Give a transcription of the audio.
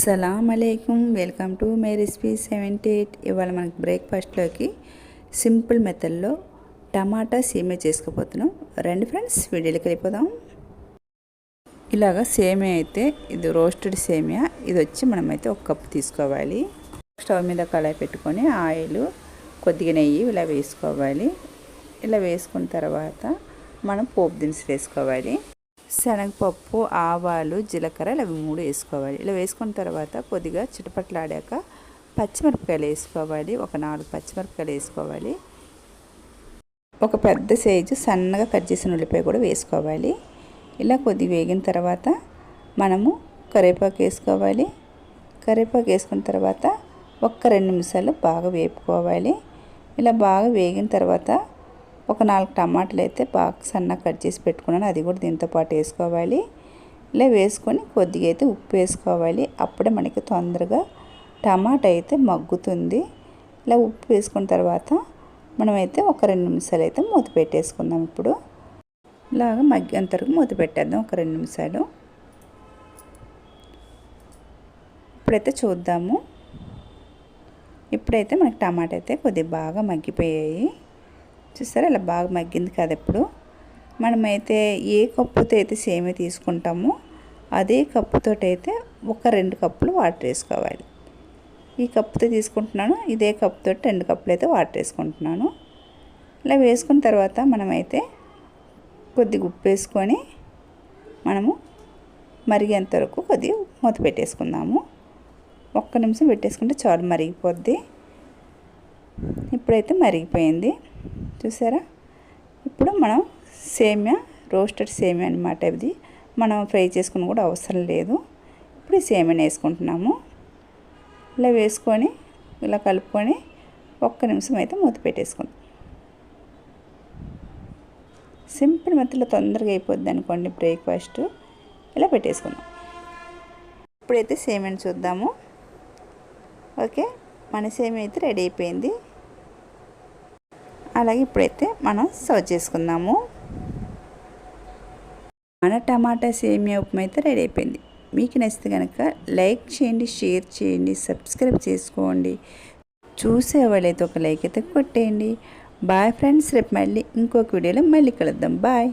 సలాం అలైకుం. Welcome to my recipe seventy eight. ఇవాళ మనకి బ్రేక్ఫాస్ట్లోకి సింపుల్ మెథడ్లో టమాటా సేమియా చేసుకోబోతున్నాం. రండి ఫ్రెండ్స్ వీడియోకి వెళ్ళిపోదాం. ఇలాగ సేమియా అయితే ఇది రోస్టెడ్ సేమియా. ఇది వచ్చి మనమైతే ఒక కప్పు తీసుకోవాలి. స్టవ్ మీద కళాయి పెట్టుకొని ఆయిల్ కొద్దిగా నెయ్యి ఇలా వేసుకోవాలి. ఇలా వేసుకున్న తర్వాత మనం పోపు దినుసులు వేసుకోవాలి. శనగపప్పు ఆవాలు జీలకర్ర ఇలా మూడు వేసుకోవాలి. ఇలా వేసుకున్న తర్వాత కొద్దిగా చిటపట్లాడాక పచ్చిమిరపకాయలు వేసుకోవాలి. ఒక నాలుగు పచ్చిమిరపకాయలు వేసుకోవాలి. ఒక పెద్ద సైజు సన్నగా కట్ చేసిన ఉల్లిపాయ కూడా వేసుకోవాలి. ఇలా కొద్దిగా వేగిన తర్వాత మనము కరివేపాకు వేసుకోవాలి. కరివేపాకు వేసుకున్న తర్వాత ఒక్క రెండు నిమిషాలు బాగా వేపుకోవాలి. ఇలా బాగా వేగిన తర్వాత ఒక నాలుగు టమాటాలు అయితే బాగా సన్న కట్ చేసి పెట్టుకున్నాను. అది కూడా దీంతో పాటు వేసుకోవాలి. ఇలా వేసుకొని కొద్దిగా అయితే ఉప్పు వేసుకోవాలి. అప్పుడే మనకి తొందరగా టమాటా అయితే మగ్గుతుంది. ఇలా ఉప్పు వేసుకున్న తర్వాత మనమైతే ఒక రెండు నిమిషాలు అయితే మూత పెట్టేసుకుందాం ఇప్పుడు. ఇలాగా మగ్గేంత వరకు మూత పెట్టేద్దాం ఒక రెండు నిమిషాలు. ఇప్పుడైతే చూద్దాము. ఇప్పుడైతే మనకి టమాటా అయితే కొద్దిగా బాగా మగ్గిపోయాయి. చూసారా? ఇలా బాగా మగ్గింది కదా ఇప్పుడు. మనమైతే ఏ కప్పుతో అయితే సేమే తీసుకుంటామో అదే కప్పుతో అయితే ఒక రెండు కప్పులు వాటర్ వేసుకోవాలి. ఈ కప్పుతో తీసుకుంటున్నాను ఇదే కప్పుతో రెండు కప్పులు అయితే వాటర్ వేసుకుంటున్నాను. ఇలా వేసుకున్న తర్వాత మనమైతే కొద్దిగా ఉప్పు వేసుకొని మనము మరిగేంత వరకు కొద్దిగా మూత పెట్టేసుకుందాము. ఒక్క నిమిషం పెట్టేసుకుంటే చాలు మరిగిపోద్ది. ఇప్పుడైతే మరిగిపోయింది. చూసారా? ఇప్పుడు మనం సేమ్యా రోస్టెడ్ సేమ్యా అనమాట ఇది. మనం ఫ్రై చేసుకుని కూడా అవసరం లేదు. ఇప్పుడు ఈ వేసుకుంటున్నాము. ఇలా వేసుకొని ఇలా కలుపుకొని ఒక్క నిమిషం అయితే మూత పెట్టేసుకుందాం. సింపుల్ మెత్తలో తొందరగా అయిపోద్ది అనుకోండి బ్రేక్ఫాస్ట్. ఇలా పెట్టేసుకుందాం. ఇప్పుడైతే సేమ్యాని చూద్దాము. ఓకే? మన సేమియా అయితే రెడీ అయిపోయింది. అలాగే ఇప్పుడైతే మనం సర్వ్ చేసుకుందాము. మన టమాటా సేమియా ఉప్మా అయితే రెడీ అయిపోయింది. మీకు నచ్చితే కనుక లైక్ చేయండి షేర్ చేయండి సబ్స్క్రైబ్ చేసుకోండి. చూసే వాళ్ళైతే ఒక లైక్ అయితే కొట్టేయండి. బాయ్ ఫ్రెండ్స్ రేపు మళ్ళీ ఇంకొక వీడియోలో మళ్ళీ కలుద్దాం. బాయ్.